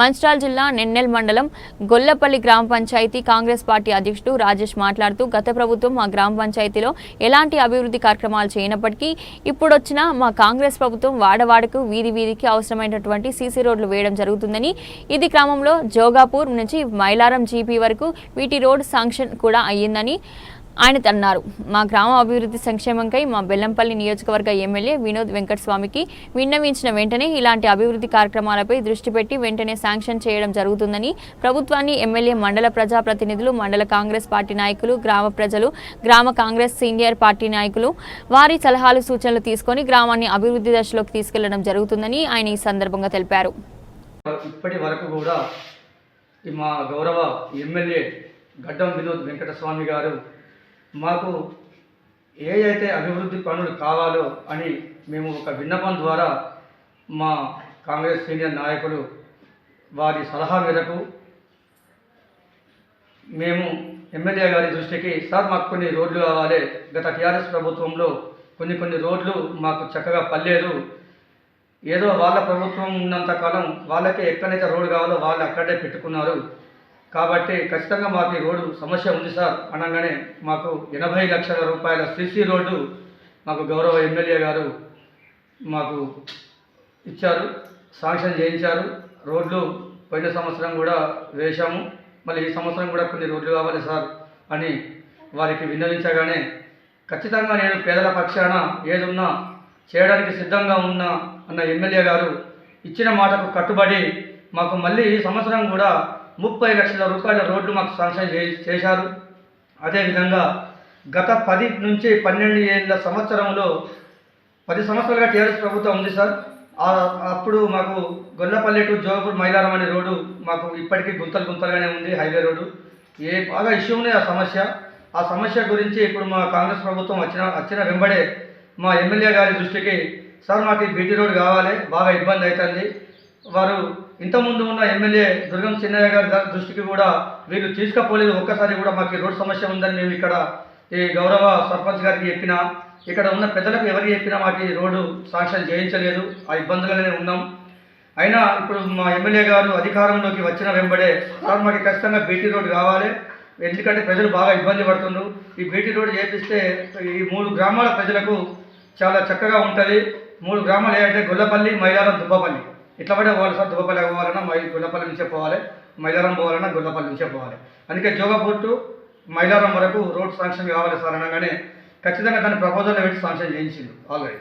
మంచిర్యాల జిల్లా నెన్నెల్ మండలం గొల్లపల్లి గ్రామ పంచాయతీ కాంగ్రెస్ పార్టీ అధ్యక్షుడు రాజేష్ మాట్లాడుతూ గత ప్రభుత్వం మా గ్రామ పంచాయతీలో ఎలాంటి అభివృద్ధి కార్యక్రమాలు చేయనప్పటికీ ఇప్పుడొచ్చిన మా కాంగ్రెస్ ప్రభుత్వం వాడవాడకు వీధి వీధికి అవసరమైనటువంటి సీసీ రోడ్లు వేయడం జరుగుతుందని. ఇది క్రమంలో జోగాపూర్ నుంచి మైలారం జీపీ వరకు వీటి రోడ్ శాంక్షన్ కూడా అయ్యిందని ఆయన అన్నారు. మా గ్రామ అభివృద్ధి సంక్షేమంకై మా బెల్లంపల్లి నియోజకవర్గ ఎమ్మెల్యే వినోద్ వెంకటస్వామికి విన్నవించిన వెంటనే ఇలాంటి అభివృద్ధి కార్యక్రమాలపై దృష్టి పెట్టి వెంటనే శాంక్షన్ చేయడం జరుగుతుందని ప్రభుత్వాన్ని ఎమ్మెల్యే మండల ప్రజాప్రతినిధులు మండల కాంగ్రెస్ పార్టీ నాయకులు గ్రామ ప్రజలు గ్రామ కాంగ్రెస్ సీనియర్ పార్టీ నాయకులు వారి సలహాలు సూచనలు తీసుకొని గ్రామాన్ని అభివృద్ధి దశలోకి తీసుకెళ్ళడం జరుగుతుందని ఆయన ఈ సందర్భంగా తెలిపారు. ఇప్పటి వరకు కూడా మా గౌరవ ఎమ్మెల్యే గడ్డం వినోద్ వెంకటస్వామి గారు మాకు ఏ అయితే అభివృద్ధి పనులు కావాలో అని మేము ఒక విన్నపం ద్వారా మా కాంగ్రెస్ సీనియర్ నాయకులు వారి సలహా మేరకు మేము ఎమ్మెల్యే గారి దృష్టికి సార్ మాకు కొన్ని రోడ్లు కావాలి. గత టీఆర్ఎస్ ప్రభుత్వంలో కొన్ని కొన్ని రోడ్లు మాకు చక్కగా పల్లేదు ఏదో వాళ్ళ ప్రభుత్వం ఉన్నంత కాలం ఎక్కడైతే రోడ్డు కావాలో వాళ్ళు అక్కడే పెట్టుకున్నారు. కాబట్టి ఖచ్చితంగా మాకు ఈ రోడ్డు సమస్య ఉంది సార్ అనగానే మాకు ఎనభై లక్షల రూపాయల సిసి రోడ్డు మాకు గౌరవ ఎమ్మెల్యే గారు మాకు ఇచ్చారు శాంక్షన్ చేయించారు. రోడ్లు పోయిన సంవత్సరం కూడా వేశాము. మళ్ళీ ఈ సంవత్సరం కూడా కొన్ని రోడ్లు కావాలి సార్ అని వారికి విన్నవించగానే ఖచ్చితంగా నేను పేదల పక్షాన ఏదున్నా చేయడానికి సిద్ధంగా ఉన్నా అన్న ఎమ్మెల్యే గారు ఇచ్చిన మాటకు కట్టుబడి మాకు మళ్ళీ ఈ సంవత్సరం కూడా ముప్పై లక్షల రూపాయల రోడ్లు మాకు శాంక్షన్ చే చేశారు. అదేవిధంగా గత పది నుంచి పన్నెండు ఏళ్ళ సంవత్సరంలో పది సంవత్సరాలుగా టీఆర్ఎస్ ప్రభుత్వం ఉంది సార్. అప్పుడు మాకు గొల్లపల్లి టు జోగపూర్ మైలారం అనే రోడ్డు మాకు ఇప్పటికీ గుంతలు గుంతలుగానే ఉంది హైవే రోడ్డు. ఏ బాగా ఇష్యూ ఉంది ఆ సమస్య. ఆ సమస్య గురించి ఇప్పుడు మా కాంగ్రెస్ ప్రభుత్వం వచ్చిన వచ్చిన వెంబడే మా ఎమ్మెల్యే గారి దృష్టికి సార్ మాకు ఈ బీటీ రోడ్ కావాలి బాగా ఇబ్బంది అవుతుంది. వారు ఇంతకుముందు ఉన్న ఎమ్మెల్యే దుర్గం చిన్నయ్య గారి దృష్టికి కూడా వీళ్ళు తీసుకపోలేదు. ఒక్కసారి కూడా మాకు రోడ్డు రోడ్ సమస్య ఉందని మేము ఇక్కడ ఈ గౌరవ సర్పంచ్ గారికి చెప్పినా ఇక్కడ ఉన్న పెద్దలకు ఎవరికి చెప్పినా మాకు ఈ రోడ్డు శాంక్షన్ చేయించలేదు. ఆ ఇబ్బందులనే ఉన్నాం. అయినా ఇప్పుడు మా ఎమ్మెల్యే గారు అధికారంలోకి వచ్చిన వెంబడే సార్ మాకు ఖచ్చితంగా బీటీ రోడ్ కావాలి. ఎందుకంటే ప్రజలు బాగా ఇబ్బంది పడుతుండ్రు. ఈ బీటీ రోడ్ చేపిస్తే ఈ మూడు గ్రామాల ప్రజలకు చాలా చక్కగా ఉంటుంది. మూడు గ్రామాలు ఏంటంటే గొల్లపల్లి మైలారం దుబ్బపల్లి. ఇట్లా పడే పోవాలి సార్ దుబ్బపల్లి పోవాలన్నా మై గొల్లపల్లి నుంచే పోవాలి మైలారం పోవాలన్నా గొల్లపల్లి నుంచే పోవాలి. అందుకే జోగపూర్ టు మైలారం వరకు రోడ్ శాంక్షన్ కావాలి సార్ అనగానే ఖచ్చితంగా దాని ప్రపోజల్ పెట్టి శాంక్షన్ చేయించింది ఆల్రెడీ.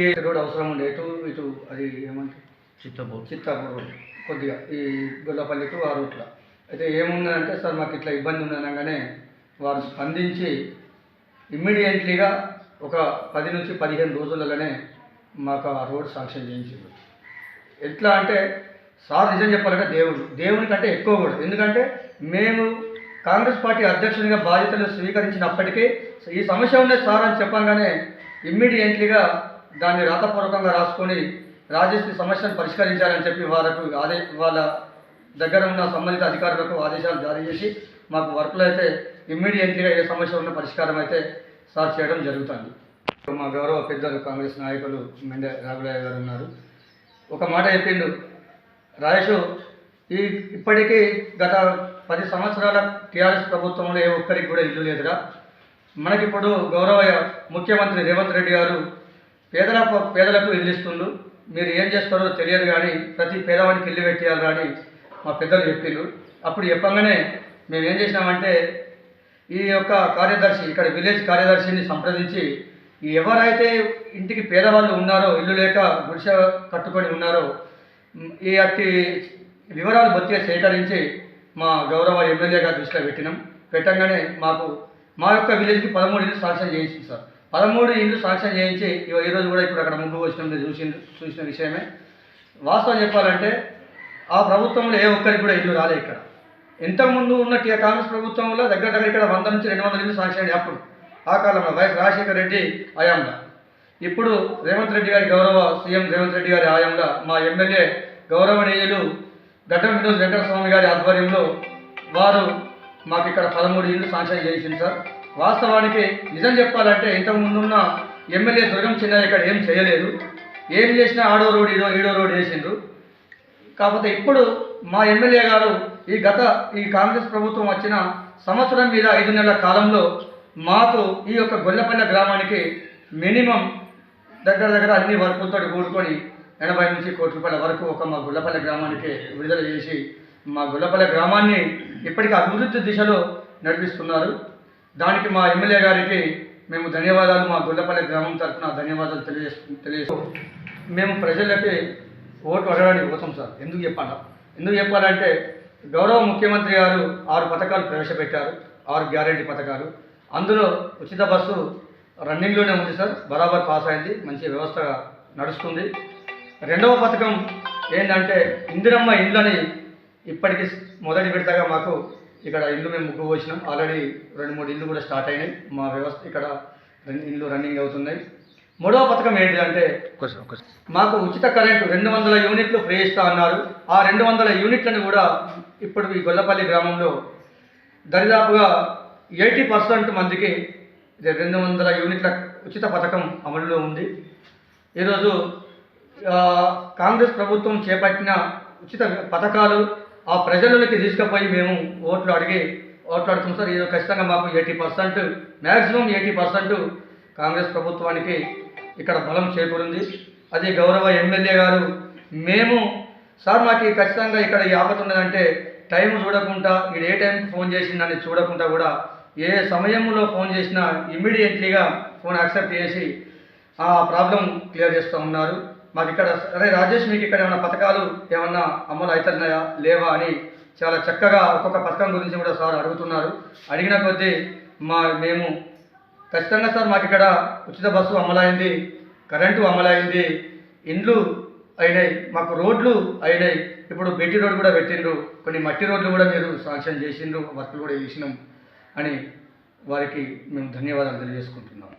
ఈ రోడ్ అవసరం ఉండే ఇటు ఇటు అది ఏమంటే? చిత్తపూర్. చిత్తాపూర్ రోడ్ కొద్దిగా ఈ గొల్లపల్లి టు ఆ రూట్లో. అయితే ఏముందంటే సార్ మాకు ఇట్లా ఇబ్బంది ఉంది అనగానే వారు స్పందించి ఇమ్మీడియట్లీగా ఒక పది నుంచి పదిహేను రోజులలోనే మాకు ఆ రోడ్ శాంక్షన్ చేయించింది ఎట్లా అంటే సార్ నిజం చెప్పాలంటే దేవుడు. దేవుని కంటే ఎక్కువ కూడా. ఎందుకంటే మేము కాంగ్రెస్ పార్టీ అధ్యక్షునిగా బాధ్యతలు స్వీకరించినప్పటికీ ఈ సమస్య ఉండే సార్ అని చెప్పంగానే ఇమ్మీడియట్లీగా దాన్ని రాతపూర్వకంగా రాసుకొని రాజేష్ సమస్యను పరిష్కరించాలని చెప్పి వాళ్ళకు ఆదే వాళ్ళ దగ్గర ఉన్న సంబంధిత అధికారులకు ఆదేశాలు జారీ చేసి మాకు వర్క్లో అయితే ఇమ్మీడియట్లీగా ఏ సమస్య ఉన్న పరిష్కారం అయితే సార్ చేయడం జరుగుతుంది. మా గౌరవ పెద్దలు కాంగ్రెస్ నాయకులు మెండే రాఘులయ్య గారు ఉన్నారు. ఒక మాట చెప్పిండు. రాజేష్ ఈ ఇప్పటికీ గత పది సంవత్సరాల టీఆర్ఎస్ ప్రభుత్వంలో ఏ ఒక్కరికి కూడా ఇల్లు లేదురా. మనకిప్పుడు గౌరవ ముఖ్యమంత్రి రేవంత్ రెడ్డి గారు పేదల పేదలకు ఇల్లు ఇస్తుండు. మీరు ఏం చేస్తారో తెలియదు కానీ ప్రతి పేదవాడికి ఇల్లు పెట్టేయాలి అని మా పెద్దలు చెప్పిండ్రు అప్పుడు చెప్పంగానే మేము ఏం చేసినామంటే ఈ యొక్క కార్యదర్శి ఇక్కడ విలేజ్ కార్యదర్శిని సంప్రదించి ఎవరైతే ఇంటికి పేదవాళ్ళు ఉన్నారో ఇల్లు లేక గుడిసె కట్టుకొని ఉన్నారో ఈ అట్టి వివరాలు బొత్తిగా సేకరించి మా గౌరవ ఎమ్మెల్యే గారి దృష్టిలో పెట్టినాం. పెట్టంగానే మాకు మా యొక్క విలేజ్కి పదమూడు ఇల్లు శాంక్షన్ చేయించింది సార్. పదమూడు ఇల్లు శాంక్షన్ చేయించి ఈ ఈరోజు కూడా ఇప్పుడు అక్కడ ముందు వచ్చిన చూసి చూసిన విషయమే. వాస్తవం చెప్పాలంటే ఆ ప్రభుత్వంలో ఏ ఒక్కరికి కూడా ఇల్లు రాలే ఇక్కడ. ఇంతకుముందు ఉన్న కాంగ్రెస్ ప్రభుత్వంలో దగ్గర దగ్గర ఇక్కడ వంద నుంచి రెండు వందల ఇల్లు శాంక్షన్ అప్పుడు. ఆ కాలంలో వైఎస్ రాజశేఖర రెడ్డి హయాంలో. ఇప్పుడు రేవంత్ రెడ్డి గారి గౌరవ సీఎం రేవంత్ రెడ్డి గారి హయాంలో మా ఎమ్మెల్యే గౌరవనీయులు గడ్డం వినోద్ వెంకటస్వామి గారి ఆధ్వర్యంలో వారు మాకు ఇక్కడ పదమూడు ఇళ్ళు శాంక్షన్ చేసింది సార్. వాస్తవానికి నిజం చెప్పాలంటే ఇంతకుముందున్న ఎమ్మెల్యే దుర్గం చిన్నయ్య ఇక్కడ ఏం చేయలేదు. ఏం చేసినా ఆడో రోడ్ ఈడో ఈడో రోడ్ వేసిండ్రు. కాకపోతే ఇప్పుడు మా ఎమ్మెల్యే గారు ఈ గత ఈ కాంగ్రెస్ ప్రభుత్వం వచ్చిన సంవత్సరం మీద ఐదు నెలల కాలంలో మాకు ఈ యొక్క గొల్లపల్లె గ్రామానికి మినిమం దగ్గర దగ్గర అన్ని వర్కులతో కూడుకొని ఎనభై నుంచి కోటి రూపాయల వరకు ఒక మా గుల్లపల్లె గ్రామానికి విడుదల చేసి మా గుల్లపల్లె గ్రామాన్ని ఇప్పటికీ అభివృద్ధి దిశలో నడిపిస్తున్నారు. దానికి మా ఎమ్మెల్యే గారికి మేము ధన్యవాదాలు మా గుల్లపల్లె గ్రామం తరఫున ధన్యవాదాలు తెలియజేస్తు తెలియజేస్తూ మేము ప్రజలకి ఓటు అడగడానికి పోతాం సార్. ఎందుకు చెప్పాలా? ఎందుకు చెప్పాలంటే గౌరవ ముఖ్యమంత్రి గారు ఆరు పథకాలు ప్రవేశపెట్టారు ఆరు గ్యారంటీ పథకాలు. అందులో ఉచిత బస్సు రన్నింగ్లోనే ఉంది సార్. బరాబర్ పాస్ అయింది. మంచి వ్యవస్థ నడుస్తుంది. రెండవ పథకం ఏంటంటే ఇందిరమ్మ ఇండ్లని ఇప్పటికి మొదటి విడతగా మాకు ఇక్కడ ఇల్లు మేము ముగ్గు పోసినాం. ఆల్రెడీ రెండు మూడు ఇల్లు కూడా స్టార్ట్ అయినాయి. మా వ్యవస్థ ఇక్కడ రెండు ఇల్లు రన్నింగ్ అవుతున్నాయి. మూడవ పథకం ఏంటి అంటే మాకు ఉచిత కరెంటు రెండు వందల యూనిట్లు ఫ్రీ ఇస్తా అన్నారు. ఆ రెండు వందల యూనిట్లను కూడా ఇప్పుడు ఈ గొల్లపల్లి గ్రామంలో దరిదాపుగా ఎయిటీ పర్సెంట్ మందికి రెండు వందల యూనిట్ల ఉచిత పథకం అమలులో ఉంది. ఈరోజు కాంగ్రెస్ ప్రభుత్వం చేపట్టిన ఉచిత పథకాలు ఆ ప్రజలకి తీసుకుపోయి మేము ఓట్లు అడిగి ఓట్లాడుతాం సార్. ఈరోజు ఖచ్చితంగా మాకు eighty percent maximum eighty percent Congress ప్రభుత్వానికి ఇక్కడ బలం చేకూరింది. అది గౌరవ ఎమ్మెల్యే గారు మేము సార్ మాకు ఖచ్చితంగా ఇక్కడ ఈ ఆపత ఉన్నదంటే టైం చూడకుండా ఇది ఏ టైంకి ఫోన్ చేసిందని చూడకుండా కూడా ఏ సమయంలో ఫోన్ చేసినా ఇమ్మీడియట్లీగా ఫోన్ యాక్సెప్ట్ చేసి ఆ ప్రాబ్లం క్లియర్ చేస్తూ ఉన్నారు. మాకు ఇక్కడ అరే రాజేష్ మీకు ఇక్కడ ఏమైనా పథకాలు ఏమన్నా అమలు అవుతున్నాయా లేవా అని చాలా చక్కగా ఒక్కొక్క పథకం గురించి కూడా సార్ అడుగుతున్నారు. అడిగిన కొద్దీ మా మేము ఖచ్చితంగా సార్ మాకు ఇక్కడ ఉచిత బస్సు అమలైంది కరెంటు అమలైంది ఇండ్లు అయినాయి మాకు రోడ్లు అయినాయి. ఇప్పుడు బెట్టి రోడ్ కూడా పెట్టిండ్రు కొన్ని మట్టి రోడ్లు కూడా మీరు శాంక్షన్ చేసిండ్రు వర్కులు కూడా చేసినాం. అని వారికి మేము ధన్యవాదాలు తెలియజేసుకుంటున్నాం